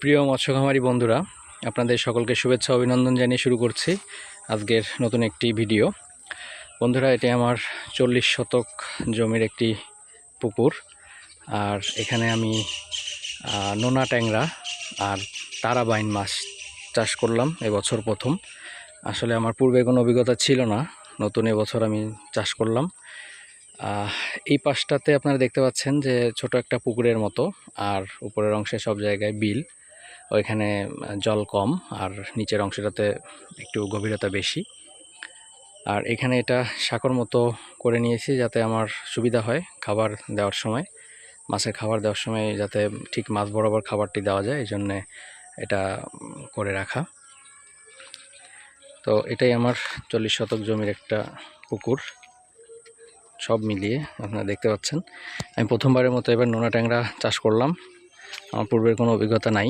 প্রিয় মৎস্যখামারি বন্ধুরা, আপনাদের সকলকে শুভেচ্ছা, অভিনন্দন জানিয়ে শুরু করছি আজকের নতুন একটি ভিডিও। বন্ধুরা, এটি আমার চল্লিশ শতক জমির একটি পুকুর। আর এখানে আমি নোনা ট্যাংরা আর তারাবাইন মাছ চাষ করলাম এবছর প্রথম। আসলে আমার পূর্বে কোনো অভিজ্ঞতা ছিল না, নতুন এবছর আমি চাষ করলাম। এই পাশটাতে আপনারা দেখতে পাচ্ছেন যে ছোট একটা পুকুরের মতো, আর উপরের অংশে সব জায়গায় বিল। ওইখানে জল কম আর নিচের অংশটাতে একটু গভীরতা বেশি। আর এখানে এটা সাঁকর মতো করে নিয়েছি যাতে আমার সুবিধা হয় খাবার দেওয়ার সময়। মাছের খাবার দেওয়ার সময় যাতে ঠিক মাছ বরাবর খাবারটি দেওয়া যায়, এই জন্যে এটা করে রাখা। তো এটাই আমার চল্লিশ শতক জমির একটা পুকুর। সব মিলিয়ে আপনারা দেখতে পাচ্ছেন। আমি প্রথমবারের মতো এবার নোনা ট্যাংরা চাষ করলাম। আমার পূর্বের কোনো অভিজ্ঞতা নাই।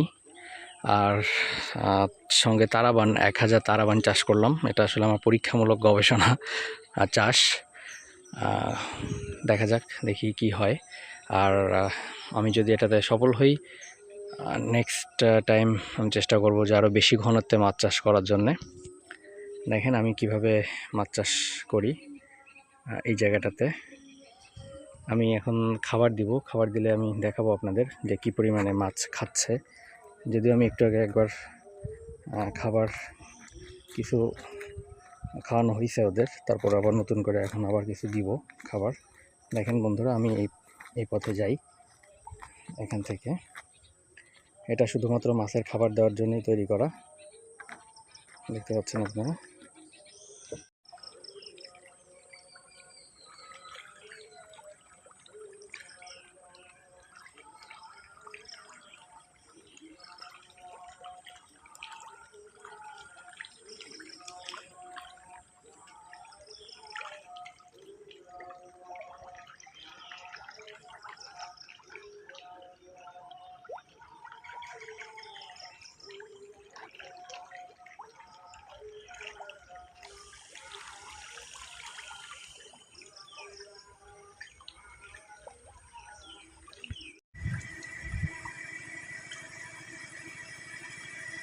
আর সঙ্গে তারাবান, এক হাজার তারাবান চাষ করলাম। এটা আসলে আমার পরীক্ষামূলক গবেষণা চাষ। দেখা যাক, দেখি কি হয়। আর আমি যদি এটাতে সফল হই নেক্সট টাইম আমি চেষ্টা করব যে আরও বেশি ঘনত্বে মাছ চাষ করার জন্যে। দেখেন আমি কীভাবে মাছ চাষ করি এই জায়গাটাতে। আমি এখন খাবার দিব, খাবার দিলে আমি দেখাবো আপনাদের যে কি পরিমাণে মাছ খাচ্ছে। যদিও আমি একটু আগে একবার খাবার কিছু খাওয়ানো হয়েছে ওদের, তারপর আবার নতুন করে এখন আবার কিছু দিব খাবার। দেখেন বন্ধুরা, আমি এই এই পথে যাই এখান থেকে। এটা শুধুমাত্র মাছের খাবার দেওয়ার জন্যই তৈরি করা। দেখতে পাচ্ছেন আপনারা?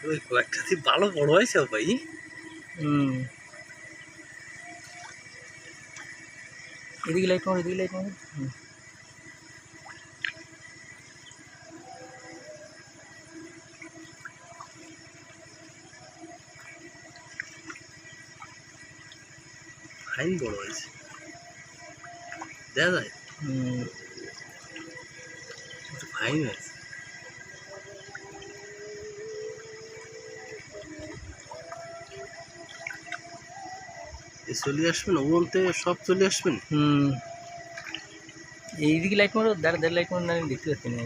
ওই কয়েকটা ভালো বড় হয়েছে ভাই। হুম। এদিকে লাইট মারো এদিকে লাইট মারো। ফাইন বড় হয়েছে। দেখা যায়। হুম, একটু ফাইন হয়েছে চলে আসবেন ও বলতে সব চলে আসবেন? হুম। এইদিকে লাইট মারো, দাঁড়া দাঁড়া লাইট মারো দেখতে পাচ্ছি না।